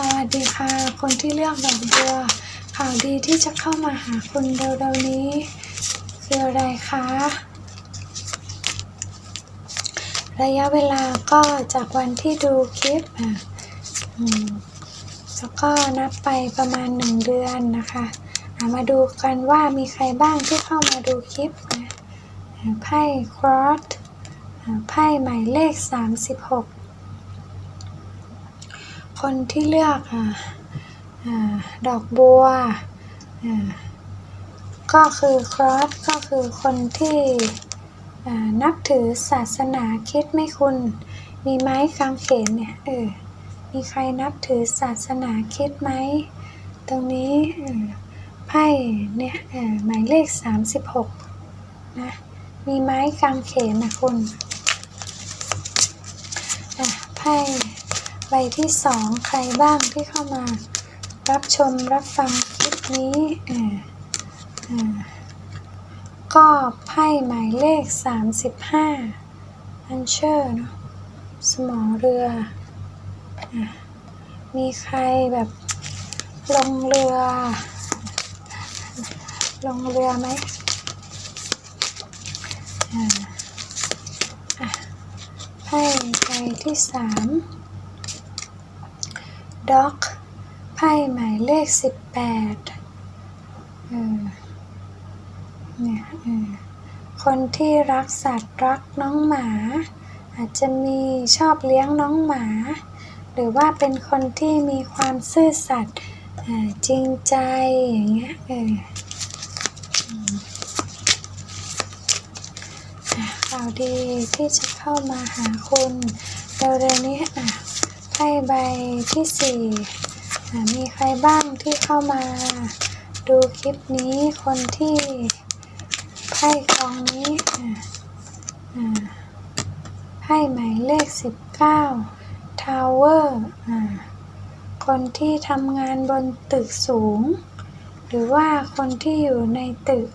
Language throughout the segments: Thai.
วัสดีค่ะ คนที่เลือกดอกบัวข่าวดีที่จะเข้ามาหาคุณเร็วๆนี้ คืออะไรคะ ระยะเวลาก็จากวันที่ดูคลิปอะแล้วก็นับไปประมาณหนึ่งเดือนนะคะมาดูกันว่ามีใครบ้างที่เข้ามาดูคลิปนะไพ่ครอสไพ่หมายเลข 36 คนที่เลือกอะอ่าดอกบัวก็คือครอสก็คือคนที่นับถือศาสนาคิดไม่คุณ มีไหม้กางเขนเนี่ยเออมีใครนับถือศาสนาคิดไหม ตรงนี้ไพ่เนี่ยหมายเลข 36 นะ มีไม้กางเขนนะคุณไพ่ ใบที่สองใครบ้างที่เข้ามา รับชมรับฟังคลิปนี้อ่าอ่าก็ไพ่หมายเลข 35 อันเชอร์เนาะสมองเรืออมีใครแบบลงเรือ ลงเรือไหมอ่าอะไพ่ใบที่สาม ด็อกไพ่หมายเลขสิบแปดเออเนี่ยเออคนที่รักสัตว์รักน้องหมา อาจจะมีชอบเลี้ยงน้องหมา หรือว่าเป็นคนที่มีความซื่อสัตย์จริงใจอย่างเงี้ยเออข่าวดีที่จะเข้ามาหาคุณเร็วๆนี้อะ ไพ่ใบที่สี่มีใครบ้างที่เข้ามา ดูคลิปนี้คนที่ไพ่กองนี้ไพ่หมายเลขสิบเก้าทาวเวอร์คนที่ทำงานบนตึกสูง หรือว่าคนที่อยู่ในตึก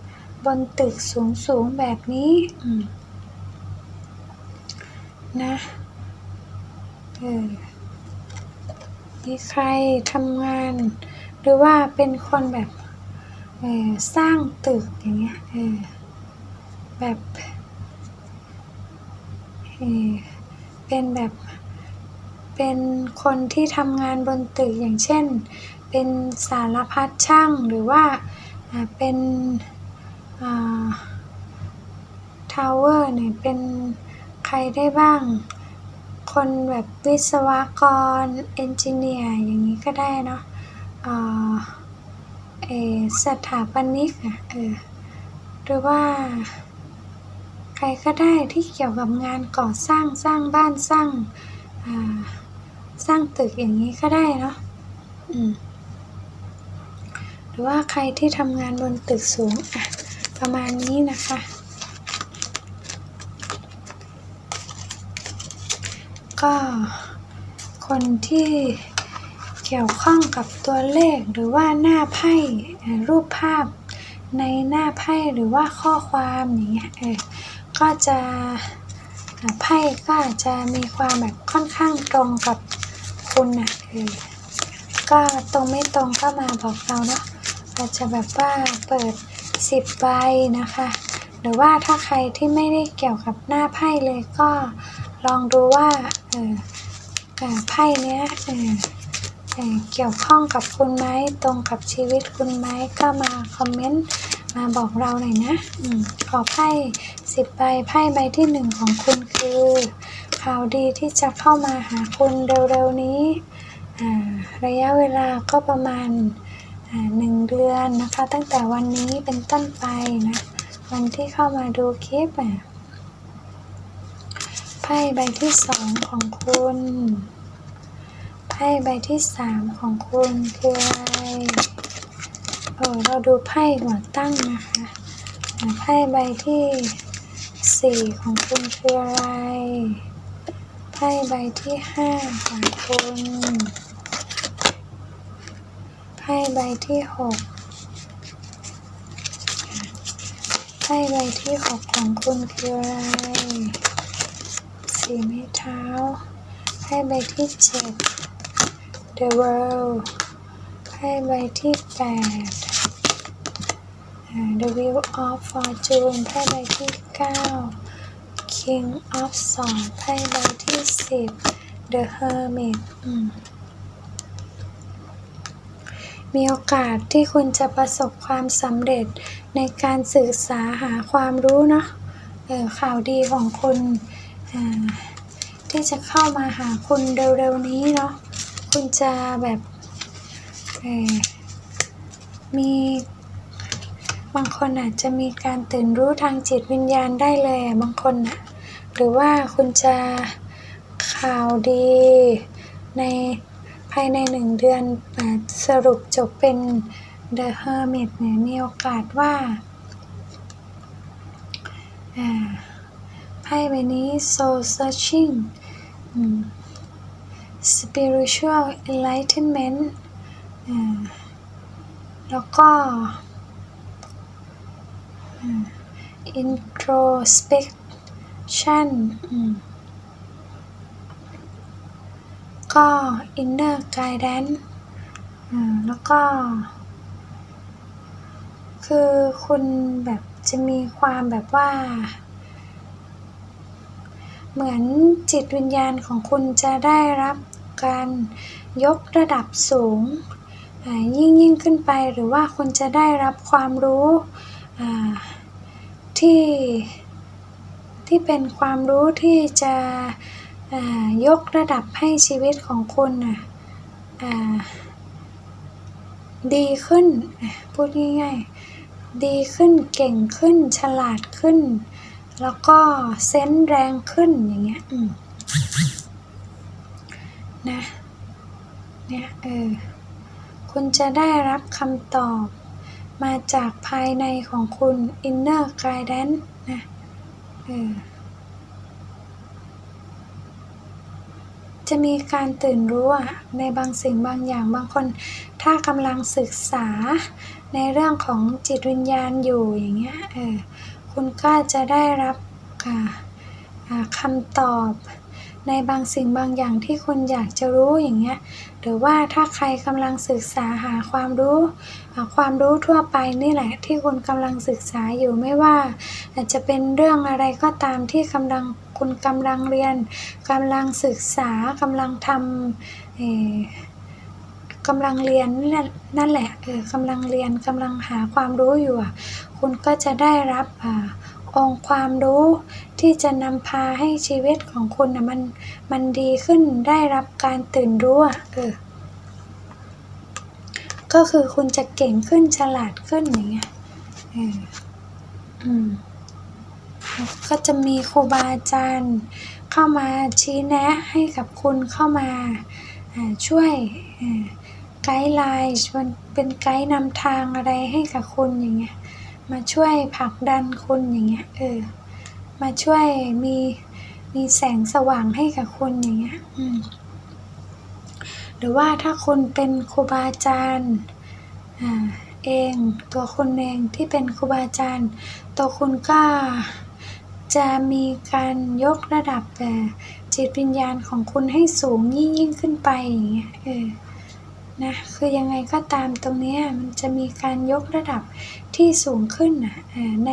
บนตึกสูงๆแบบนี้นะเออ มีใครทำงาน หรือว่าเป็นคนแบบสร้างตึกอย่างเงี้ยแบบเป็นแบบเป็นคนที่ทำงานบนตึกอย่างเช่น เป็นสารพัดช่างหรือว่าเป็นทาวเวอร์เนี่ยเป็นใครได้บ้าง คนแบบวิศวกรเอนจิเนียร์อย่างนี้ก็ได้เนาะอ่าเออสถาปนิกอะเออหรือว่า ใครก็ได้ที่เกี่ยวกับงานก่อสร้างสร้างบ้านสร้างสร้างตึกอย่างนี้ก็ได้เนาะอืมหรือว่าใครที่ทำงานบนตึกสูงอะประมาณนี้นะคะ ก็คนที่เกี่ยวข้องกับตัวเลขหรือว่าหน้าไพ่รูปภาพในหน้าไพ่หรือว่าข้อความอย่างเงี้ยเออก็จะไพ่ก็จจะมีความแบบค่อนข้างตรงกับคุณนะเออก็ตรงไม่ตรงก็มาบอกเราเนาะอาจจะแบบว่าเปิดสิบใบนะคะ หรือว่าถ้าใครที่ไม่ได้เกี่ยวกับหน้าไพ่เลยก็ ลองดูว่าไพ่เนี้ยเเเกี่ยวข้องกับคุณไหมตรงกับชีวิตคุณไหมก็มาคอมเมนต์มาบอกเราหน่อยนะอขอไพ่สิบใบไพ่ใบที่หนึ่งของคุณคือข่าวดีที่จะเข้ามาหาคุณเร็วๆนี้ระยะเวลาก็ประมาณหนึ่งเดือนนะคะ ตั้งแต่วันนี้เป็นต้นไปนะ วันที่เข้ามาดูคลิปอะ ไพ่ใบที่สองของคุณ ไพ่ใบที่สามของคุณคืออะไรเออเราดูไพ่หัวตั้งนะคะไพ่ใบที่สี่ของคุณคืออะไร ไพ่ใบที่ห้าของคุณ ไพ่ใบที่หกไพ่ใบที่หกของคุณคืออะไร สีไม้เท้าไพ่ใบที่เจ็ด the world ไพ่ใบที่แปด the wheel of fortune ไพ่ใบที่เก้า king of swords ไพ่ใบที่สิบ the hermit มีโอกาสที่คุณจะประสบความสำเร็จในการศึกษาหาความรู้เนาะข่าวดีของคุณ ที่จะเข้ามาหาคุณเร็วๆนี้เนาะคุณจะแบบมีบางคนอาจจะมีการตื่นรู้ทางจิตวิญญาณได้เลยบางคนอะหรือว่าคุณจะข่าวดีในภายในหนึ่งเดือนสรุปจบเป็น The Hermit เนี่ยมีโอกาสว่าอ่า ไพ่ใบนี้ Soul Searching Spiritual Enlightenment แล้วก็ Introspection ก็ Inner Guidance แล้วก็ คือคุณแบบจะมีความแบบว่า เหมือนจิตวิญญาณของคุณจะได้รับการยกระดับสูง ยิ่งยิ่งขึ้นไปหรือว่าคุณจะได้รับความรู้ที่ที่เป็นความรู้ที่จะยกระดับให้ชีวิตของคุณดีขึ้นพูดง่ายๆดีขึ้นเก่งขึ้นฉลาดขึ้น แล้วก็เซนส์แรงขึ้นอย่างเงี้ยนะเนี่ยเออคุณจะได้รับคำตอบมาจากภายในของคุณ inner guidance นะเออจะมีการตื่นรู้อะในบางสิ่งบางอย่างบางคน ถ้ากำลังศึกษาในเรื่องของจิตวิญญาณอยู่อย่างเงี้ยเออ คุณก็จะได้รับอ่าอ่าคำตอบในบางสิ่งบางอย่างที่คุณอยากจะรู้อย่างเงี้ยหรือว่าถ้าใครกำลังศึกษาหาความรู้ความรู้ทั่วไปนี่แหละที่คุณกำลังศึกษาอยู่ไม่ว่าอาจจะเป็นเรื่องอะไรก็ตามที่กำลังคุณกำลังเรียนกำลังศึกษากำลังทำ กำลังเรียนนั่นแหละเออกำลังเรียนกำลังหาความรู้อยู่อะคุณก็จะได้รับอ่าองค์ความรู้ที่จะนำพาให้ชีวิตของคุณนะมันมันดีขึ้นได้รับการตื่นรู้อะเออก็คือคุณจะเก่งขึ้นฉลาดขึ้นอย่างเงี้ยเอออืมก็จะมีครูบาอาจารย์เข้ามาชี้แนะให้กับคุณเข้ามาช่วย ไกด์ไลน์ชวนเป็นไกด์นำทางอะไรให้กับคุณอย่างเงี้ยมาช่วยผลักดันคุณอย่างเงี้ยเออมาช่วยมีมีแสงสว่างให้กับคุณอย่างเงี้ยอืมหรือว่าถ้าคุณเป็นครูบาอาจารย์อ่าเองตัวคุณเองที่เป็นครูบาอาจารย์ ตัวคุณก็จะมีการยกระดับแต่จิตวิญญาณของคุณให้สูงยิ่งยิ่งขึ้นไปอย่างเงี้ยเออ นะคือยังไงก็ตามตรงนี้มันจะมีการยกระดับที่สูงขึ้นอะใน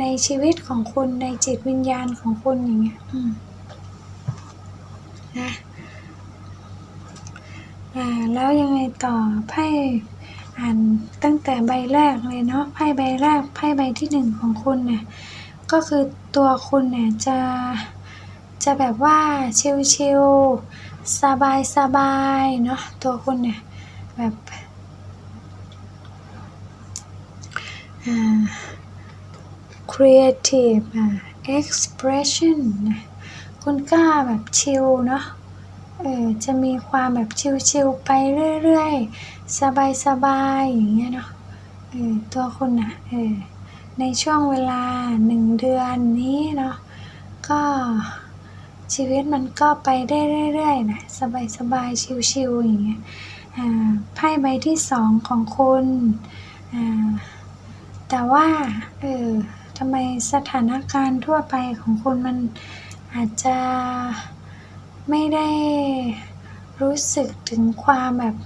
ในชีวิตของคุณในจิตวิญญาณของคุณอย่างเงี้ยนะอ่าแล้วยังไงต่อไพ่อ่านตั้งแต่ใบแรกเลยเนาะไพ่ใบแรกไพ่ใบที่หนึ่งของคุณเนี่ยก็คือตัวคุณเนี่ยจะจะแบบว่าชิลๆ สบายสบายเนาะตัวคุณเนี่ยแบบอ่า creative อ่า expression นะคุณกล้าแบบชิลเนาะเออจะมีความแบบชิลๆไปเรื่อยๆ สบายๆ อย่างเงี้ยเนาะเออตัวคุณอะเออในช่วงเวลาหนึ่งเดือนนี้เนาะก็ ชีวิตมันก็ไปได้เรื่อยๆนะสบายๆชิวๆอย่างเงี้ยไพ่ใบที่สองของคุณแต่ว่าเออทำไมสถานการณ์ทั่วไปของคุณมันอาจจะไม่ได้รู้สึกถึงความแบบ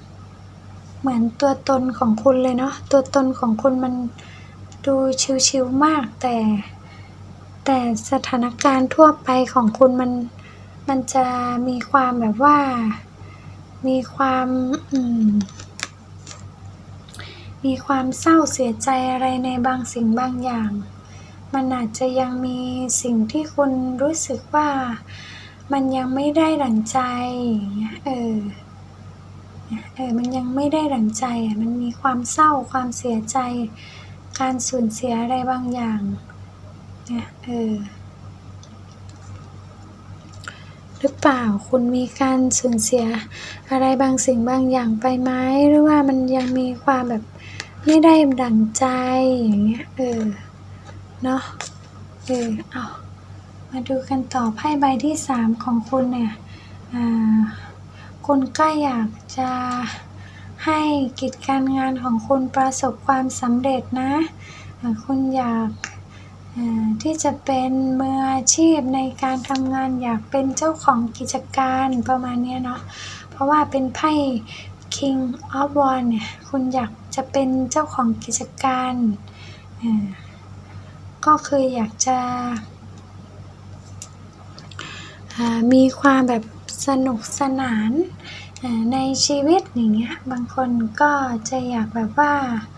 เหมือนตัวตนของคุณเลยเนาะตัวตนของคุณมันดูชิวๆมากแต่ แต่สถานการณ์ทั่วไปของคุณมันมันจะมีความแบบว่า มีความอืมมีความเศร้าเสียใจอะไรในบางสิ่งบางอย่าง มันอาจจะยังมีสิ่งที่คุณรู้สึกว่ามันยังไม่ได้ดั่งใจเงี้ยเออ เออ มันยังไม่ได้ดั่งใจอะ มันมีความเศร้าความเสียใจ การสูญเสียอะไรบางอย่าง เนี่ยเออหรือเปล่าคุณมีการสูญเสียอะไรบางสิ่งบางอย่างไปไหมหรือว่ามันยังมีความแบบไม่ได้ดั่งใจอย่างเงี้ยเออเนาะเออเอามาดูกันต่อไพ่ใบที่สามของคุณเนี่ยอ่าคุณก็อยากจะให้กิจการงานของคุณประสบความสำเร็จนะ คุณอยาก ที่จะเป็นมืออาชีพในการทำงานอยากเป็นเจ้าของกิจการประมาณนี้เนาะเพราะว่าเป็นไพ่ King of w a n d เนี่ยคุณอยากจะเป็นเจ้าของกิจการก็คืออยากจะมีความแบบสนุกสนานในชีวิตอย่างเงี้ยบางคนก็จะอยากแบบว่าอ่า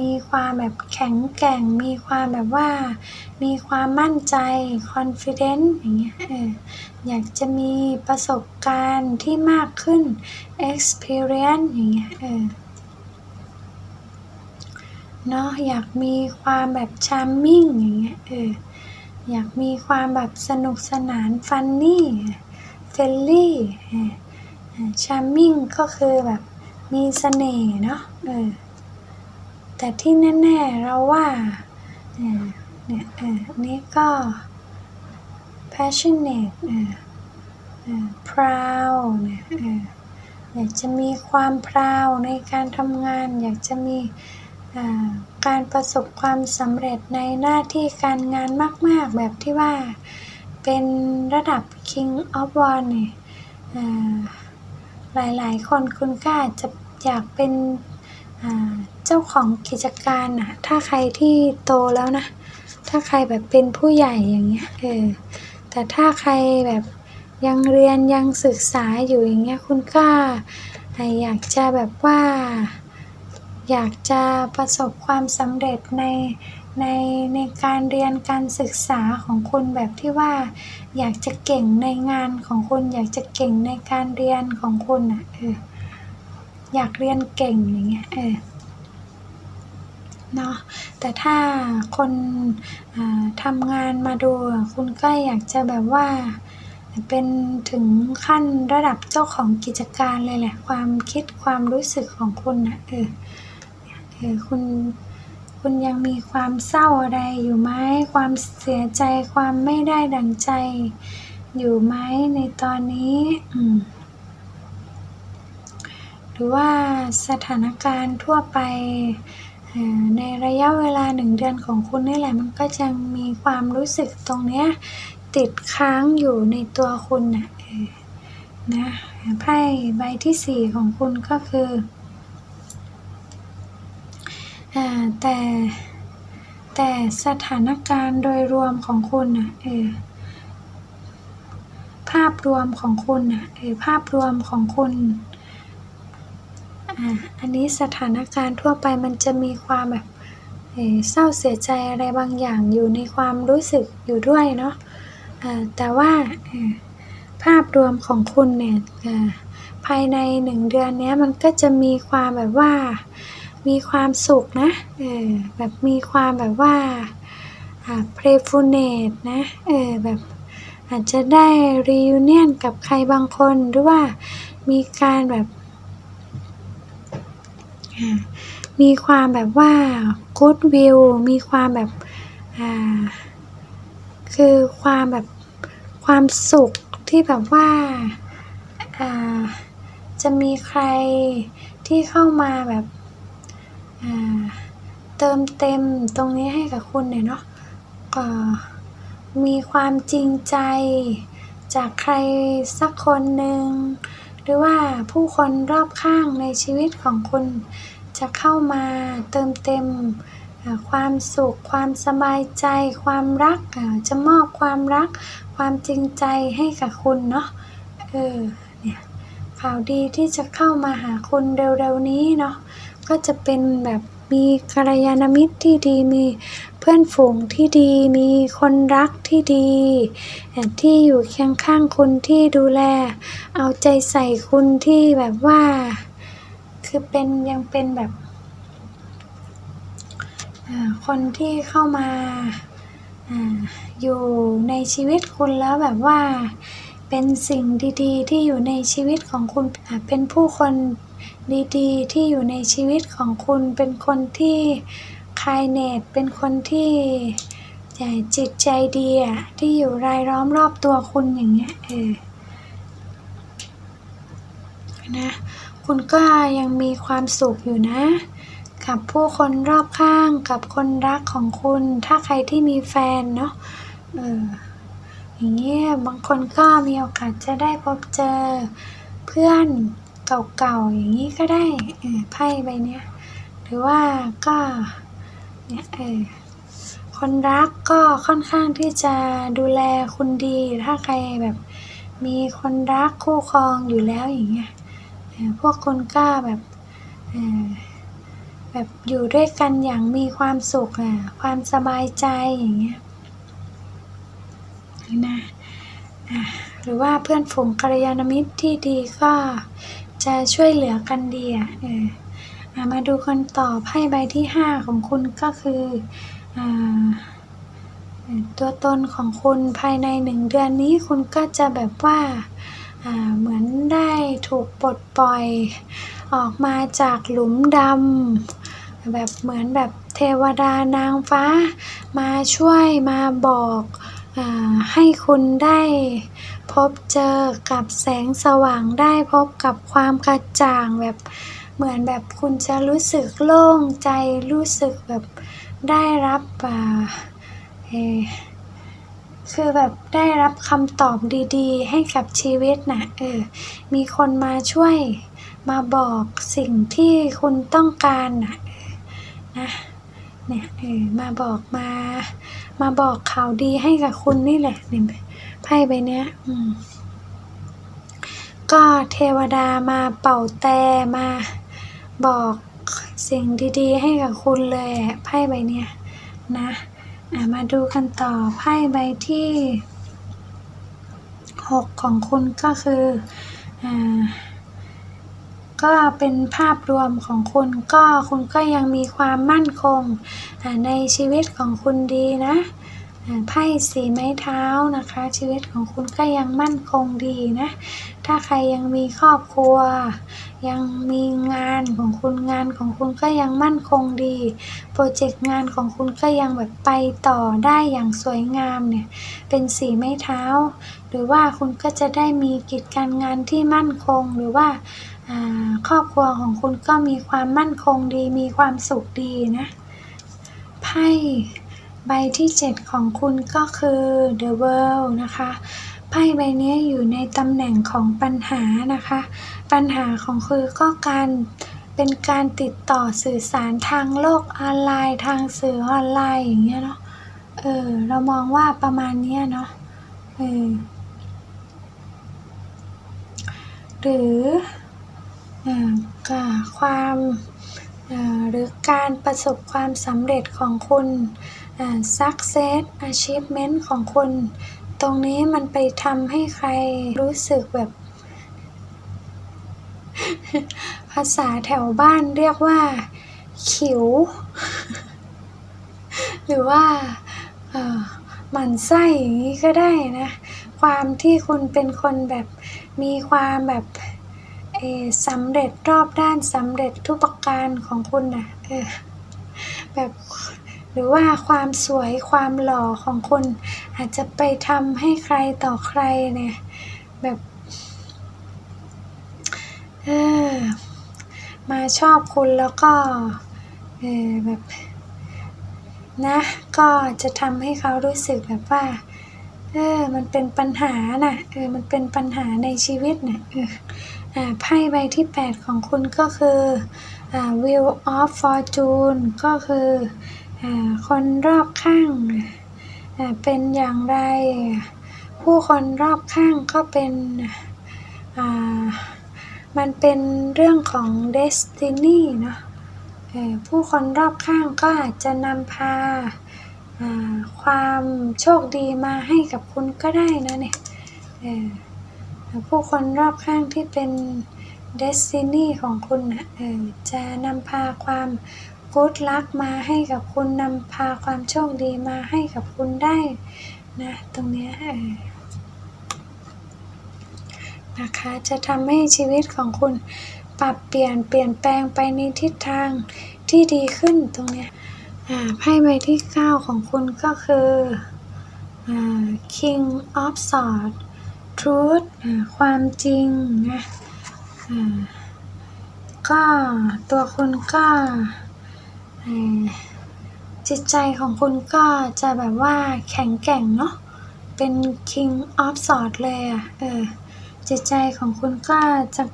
มีความแบบแข็งแกร่ง มีความแบบว่า มีความมั่นใจ confidence อย่างเงี้ยเอออยากจะมีประสบการณ์ที่มากขึ้น experience อย่างเงี้ยเออเนาะอยากมีความแบบ charming อย่างเงี้ยเอออยากมีความแบบสนุกสนานฟันนี่เฟลลี่ชาร์มมิ่งก็คือแบบมีเสน่ห์เนาะเออ แต่ที่แน่ๆเราว่าเออเนี่ยเอออันนี้ก็ passionate เออเออ proud เนี่ยเอออยากจะมีความพราวในการทำงาน อยากจะมีการประสบความสำเร็จในหน้าที่การงานมาก ๆ แบบที่ว่าเป็นระดับ King of Wands เนี่ยหลาย ๆ คนคุณก็อาจจะอยากเป็น เจ้าของกิจการน่ะถ้าใครที่โตแล้วนะ ถ้าใครแบบเป็นผู้ใหญ่อย่างเงี้ยเออแต่ถ้าใครแบบยังเรียนยังศึกษาอยู่อย่างเงี้ยคุณก็อยากจะแบบว่า อยากจะประสบความสำเร็จในในในการเรียนการศึกษาของคุณแบบที่ว่า อยากจะเก่งในงานของคุณ อยากจะเก่งในการเรียนของคุณอะเอออยากเรียนเก่งอย่างเงี้ยเออ เนาะแต่ถ้าคนทำงานมาดูคุณก็อยากจะแบบว่าเป็นถึงขั้นระดับเจ้าของกิจการเลยแหละ ความคิดความรู้สึกของคุณนะเออเออคุณคุณยังมีความเศร้าอะไรอยู่ไหมความเสียใจความไม่ได้ดังใจ อยู่ไหมในตอนนี้อืมหรือว่าสถานการณ์ทั่วไป ในระยะเวลาหนึ่งเดือนของคุณนี่แหละมันก็จะมีความรู้สึกตรงเนี้ยติดค้างอยู่ในตัวคุณน่ะนะไพ่ใบที่สี่ของคุณก็คืออแต่แต่สถานการณ์โดยรวมของคุณนะเออภาพรวมของคุณนะเออภาพรวมของคุณ อ่าอันนี้สถานการณ์ทั่วไปมันจะมีความแบบเศร้าเสียใจอะไรบางอย่างอยู่ในความรู้สึกอยู่ด้วยเนาะแต่ว่าภาพรวมของคุณเนี่ยภายในหนึ่งเดือนนี้มันก็จะมีความแบบว่ามีความสุขนะเออแบบมีความแบบว่าอ่า playfulness นะเออแบบอาจจะได้ reunion กับใครบางคนหรือว่ามีการแบบ มีความแบบว่า good will มีความแบบคือความแบบความสุขที่แบบว่าจะมีใครที่เข้ามาแบบเติมเต็มตรงนี้ให้กับคุณเนี่ยเนาะก็มีความจริงใจจากใครสักคนหนึ่ง หรือว่าผู้คนรอบข้างในชีวิตของคุณ จะเข้ามาเติมเต็มความสุข ความสบายใจ ความรักจะมอบความรัก ความจริงใจให้กับคุณเนาะเออเนี่ยข่าวดีที่จะเข้ามาหาคุณเร็วๆนี้เนาะก็จะเป็นแบบมีกัลยาณมิตรที่ดีมี พื่อนฝูงที่ดีมีคนรักที่ดี ที่อยู่เคียงข้างคุณที่ดูแล เอาใจใส่คุณที่แบบว่า คือเป็นยังเป็นแบบคนที่เข้ามาอยู่ในชีวิตคุณแล้วแบบว่า เป็นสิ่งดีๆ ที่อยู่ในชีวิตของคุณเป็นผู้คนดีๆ ที่อยู่ในชีวิตของคุณเป็นคนที่ คายเนตเป็นคนที่ใจจิตใจดีอะที่อยู่รายล้อมรอบตัวคุณอย่างเงี้ยเออนะคุณก็ยังมีความสุขอยู่นะ กับผู้คนรอบข้างกับคนรักของคุณ ถ้าใครที่มีแฟนเนาะเอออย่างเงี้ยบางคนก็มีโอกาสจะได้พบเจอเพื่อนเก่าๆอย่างนี้ก็ได้ไพ่ใบเนี้ยหรือว่าก็ เนี่ยเออคนรักก็ค่อนข้างที่จะดูแลคุณดี ถ้าใครแบบมีคนรักคู่ครองอยู่แล้วอย่างเงี้ยพวกคุณก็แบบแบบอยู่ด้วยกันอย่างมีความสุขอะความสบายใจอย่างเงี้ยนะอะหรือว่าเพื่อนฝูงกัลยาณมิตรที่ดีก็จะช่วยเหลือกันดีอะเอออะ มาดูกันต่อไพ่ใบที่ห้าของคุณก็คืออตัวตนของคุณภายในหนึ่งเดือนนี้คุณก็จะแบบว่าาเหมือนได้ถูกปลดปล่อย ออกมาจากหลุมดำแบบเหมือนแบบเทวดานางฟ้า มาช่วยมาบอกอให้คุณได้พบเจอกับแสงสว่างได้พบกับความกระจ่างแบบ เหมือนแบบคุณจะรู้สึกโล่งใจรู้สึกแบบได้รับอ่าเอคือแบบได้รับคำตอบดีๆ ให้กับชีวิตนะเออ มีคนมาช่วยมาบอกสิ่งที่คุณต้องการนะเนะเนี่ยเออมาบอกมา มาบอกข่าวดีให้กับคุณนี่แหละเนี่ยไพ่ใบเนี้ย อืม ก็เทวดามาเป่าแต่มา บอกสิ่งดีๆ ให้กับคุณเลยไพ่ใบเนี้ยนะะมาดูกันต่อไพ่ใบที่หกของคุณก็คืออก็เป็นภาพรวมของคุณก็คุณก็ยังมีความมั่นคงในชีวิตของคุณดีนะไพ่สีไม้เท้านะคะ ชีวิตของคุณก็ยังมั่นคงดีนะ ถ้าใครยังมีครอบครัว ยังมีงานของคุณงานของคุณก็ยังมั่นคงดี โปรเจกต์งานของคุณก็ยังแบบไปต่อได้อย่างสวยงามเนี่ย เป็นสีไม้เท้า หรือว่าคุณก็จะได้มีกิจการงานที่มั่นคงหรือว่าครอบครัวของคุณก็มีความมั่นคงดี มีความสุขดีนะไพ่ใบที่ 7 ของคุณก็คือ The World นะคะ ไพ่ใบนี้อยู่ในตำแหน่งของปัญหานะคะ ปัญหาของคือก็การเป็นการติดต่อสื่อสารทางโลกออนไลน์ ทางสื่อออนไลน์อย่างเงี้ยเนาะ เออ เรามองว่าประมาณเนี้ยเนาะ เออ หรือเออความเออหรือการประสบความสำเร็จของคุณ success achievement ของคุณ ตรงนี้มันไปทำให้ใครรู้สึกแบบ ภาษาแถวบ้านเรียกว่า ขิว หรือว่าเออหมันไส้อย่างนี้ก็ได้นะ ความที่คุณเป็นคนแบบมีความแบบเอสำเร็จรอบด้านสำเร็จทุกประการของคุณนะเออแบบ หรือว่าความสวยความหล่อของคุณอาจจะไปทำให้ใครต่อใครเนี่ยแบบเออมาชอบคุณแล้วก็เออแบบนะก็จะทำให้เขารู้สึกแบบว่าเออมันเป็นปัญหาน่ะเออมันเป็นปัญหาในชีวิตน่ะเอออ่าไพ่ใบที่ 8 ของคุณก็คืออ่า Wheel of Fortune ก็คือ คนรอบข้าง เป็นอย่างไร ผู้คนรอบข้างก็เป็น มันเป็นเรื่องของ Destiny เนาะผู้คนรอบข้างก็อาจจะนำพาความโชคดีมาให้กับคุณก็ได้นะเนี่ยผู้คนรอบข้างที่เป็น Destiny ของคุณนะจะนำพาความ กู๊ดลักมาให้กับคุณนำพาความโชคดีมาให้กับคุณได้นะตรงเนี้ยเออนะคะจะทำให้ชีวิตของคุณปรับเปลี่ยนเปลี่ยนแปลงไปในทิศทางที่ดีขึ้นตรงเนี้ยอ่าไพ่ใบที่ 9 ของคุณก็คืออ่า King of Swords truth ความจริงนะอ่าก็ตัวคุณก็ จิตใจของคุณก็จะแบบว่าแข็งแกร่งเนาะเป็น king of s w o r d เลยอะเออจิตใจของคุณก็จะ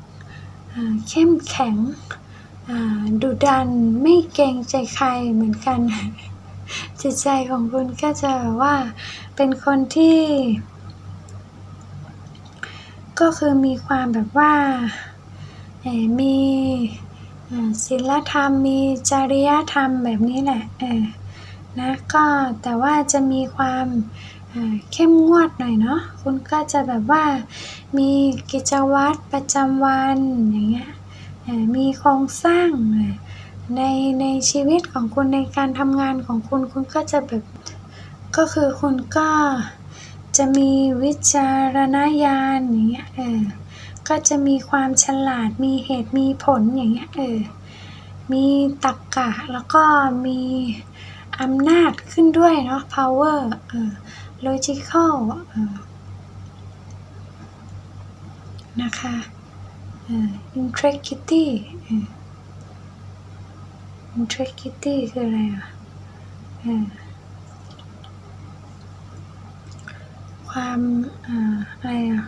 เข้มแข็งดุดันไม่เกรงใจใครเหมือนกัน จิตใจของคุณก็จะแบบว่าเป็นคนที่ ก็คือมีความแบบว่ามี ศีลธรรมมีจริยธรรมแบบนี้แหละนะก็แต่ว่าจะมีความเข้มงวดหน่อยเนาะคุณก็จะแบบว่ามีกิจวัตรประจำวันอย่างเงี้ยมีโครงสร้างในในชีวิตของคุณในการทำงานของคุณคุณก็จะแบบก็คือคุณก็จะมีวิจารณญาณอย่างเงี้ยเออ ก็จะมีความฉลาดมีเหตุมีผลอย่างเงี้ยเออมีตรรกะแล้วก็มีอำนาจขึ้นด้วยเนาะ power เออ logical เออนะคะเออ integrity เออ integrity คืออะไรอะเออความอ่าอะไรอะ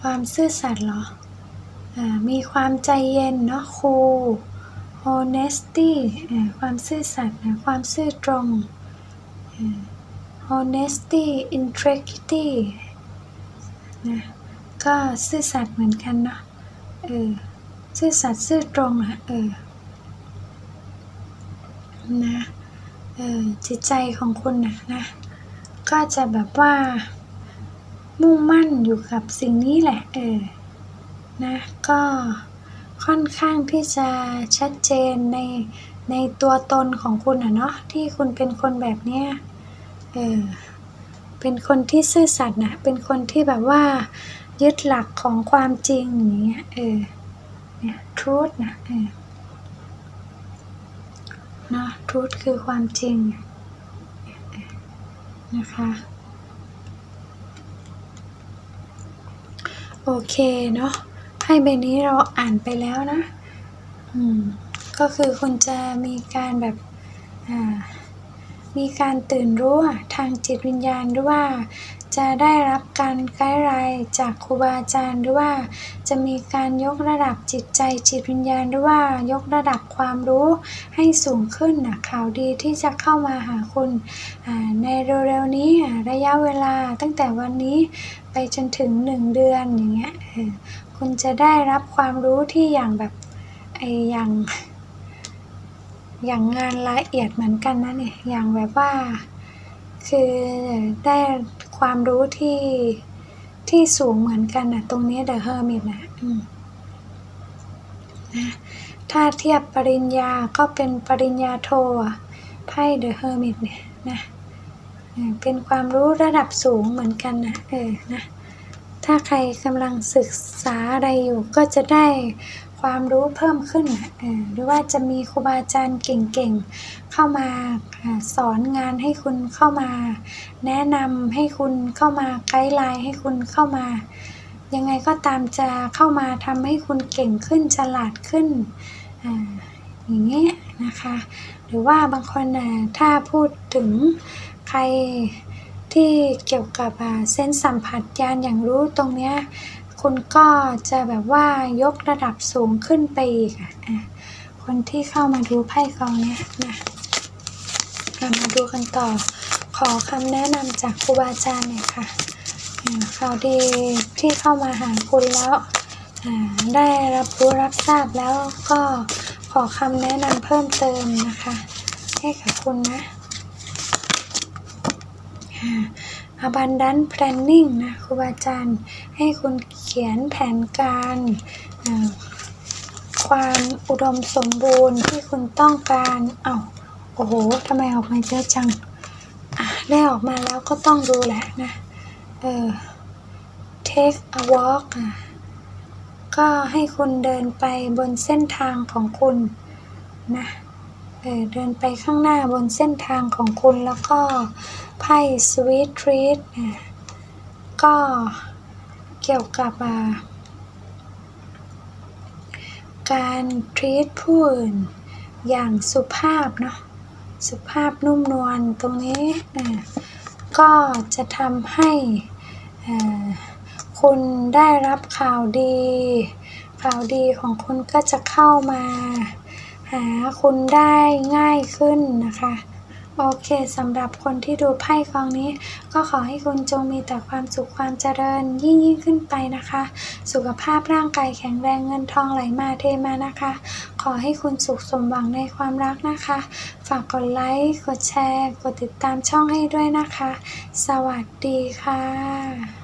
ความซื่อสัตย์เหรออ่ามีความใจเย็นเนาะ cool honesty อ่าความซื่อสัตย์นะความซื่อตรงอ่า honesty integrity นะก็ซื่อสัตย์เหมือนกันเนาะเออซื่อสัตย์ซื่อตรงอะเออนะเออจิตใจของคุณนะนะก็จะแบบว่า มุ่งมั่นอยู่กับสิ่งนี้แหละเออนะก็ค่อนข้างที่จะชัดเจนในในตัวตนของคุณอะเนาะที่คุณเป็นคนแบบเนี้ยเออเป็นคนที่ซื่อสัตย์นะเป็นคนที่แบบว่ายึดหลักของความจริงอย่างเงี้ยเออเนี่ย truth นะเออเนาะ truth คือความจริงนะคะ โอเคเนาะไพ่ใบนี้เราอ่านไปแล้วนะ อืม ก็คือคุณจะมีการแบบ อ่า มีการตื่นรู้ทางจิตวิญญาณหรือว่า จะได้รับการไกด์ไลน์จากครูบาอาจารย์หรือว่า จะมีการยกระดับจิตใจจิตวิญญาณหรือว่ายกระดับความรู้ให้สูงขึ้นนะข่าวดีที่จะเข้ามาหาคุณในเร็วๆนี้ระยะเวลาตั้งแต่วันนี้ไปจนถึงหนึ่งเดือนอย่างเงี้ยคุณจะได้รับความรู้ที่อย่างแบบไออย่างอย่างงานละเอียดเหมือนกันนะเนี่ยอย่างแบบว่า คือได้ ความรู้ที่ที่สูงเหมือนกันนะตรงนี้เดอะเฮอร์มิตนะนะถ้าเทียบปริญญาก็เป็นปริญญาโทไพ่เดอะเฮอร์มิตเนี่ยนะเออเป็นความรู้ระดับสูงเหมือนกันนะเออนะถ้าใครกำลังศึกษาอะไรอยู่ก็จะได้ ความรู้เพิ่มขึ้น หรือว่าจะมีครูบาอาจารย์เก่งๆ เข้ามาสอนงานให้คุณเข้ามา แนะนำให้คุณเข้ามาไกด์ไลน์ให้คุณเข้ามา ยังไงก็ตามจะเข้ามาทำให้คุณเก่งขึ้นฉลาดขึ้นอย่างเงี้ยนะคะ หรือว่าบางคนถ้าพูดถึงใครที่เกี่ยวกับเส้นสัมผัสญาณอย่างรู้ตรงเนี้ย คุณก็จะแบบว่ายกระดับสูงขึ้นไปอีกอะคนที่เข้ามาดูไพ่กองเนี้ยนะเรามาดูกันต่อ ขอคำแนะนำจากครูบาอาจารย์หน่อยค่ะข่าวดีที่เข้ามาหาคุณแล้วได้รับรู้รับทราบแล้วก็ขอคำแนะนำเพิ่มเติมนะคะ ให้กับคุณนะอ่า abundant planning นะครูบาอาจารย์ให้คุณเขียนแผนการความอุดมสมบูรณ์ที่คุณต้องการเอา้าโอ้โหทำไมออกมาเยอะจังได้ออกมาแล้วก็ต้องดูแหละนะเออ take a walk อะก็ให้คุณเดินไปบนเส้นทางของคุณนะเออเดินไปข้างหน้าบนเส้นทางของคุณแล้วก็ไพ่ Sweet Treat อะก็ เกี่ยวกับการ treat ผู้อื่นอย่างสุภาพเนาะสุภาพนุ่มนวลตรงนี้อะก็จะทำให้คุณได้รับข่าวดี ข่าวดีของคุณก็จะเข้ามา หาคุณได้ง่ายขึ้นนะคะ โอเคสำหรับคนที่ดูไพ่กองนี้ ก็ขอให้คุณจงมีแต่ความสุขความเจริญยิ่งยิ่งขึ้นไปนะคะ สุขภาพร่างกายแข็งแรงเงินทองไหลมาเทมานะคะ ขอให้คุณสุขสมหวังในความรักนะคะ ฝากกดไลค์กดแชร์ กดติดตามช่องให้ด้วยนะคะ สวัสดีค่ะ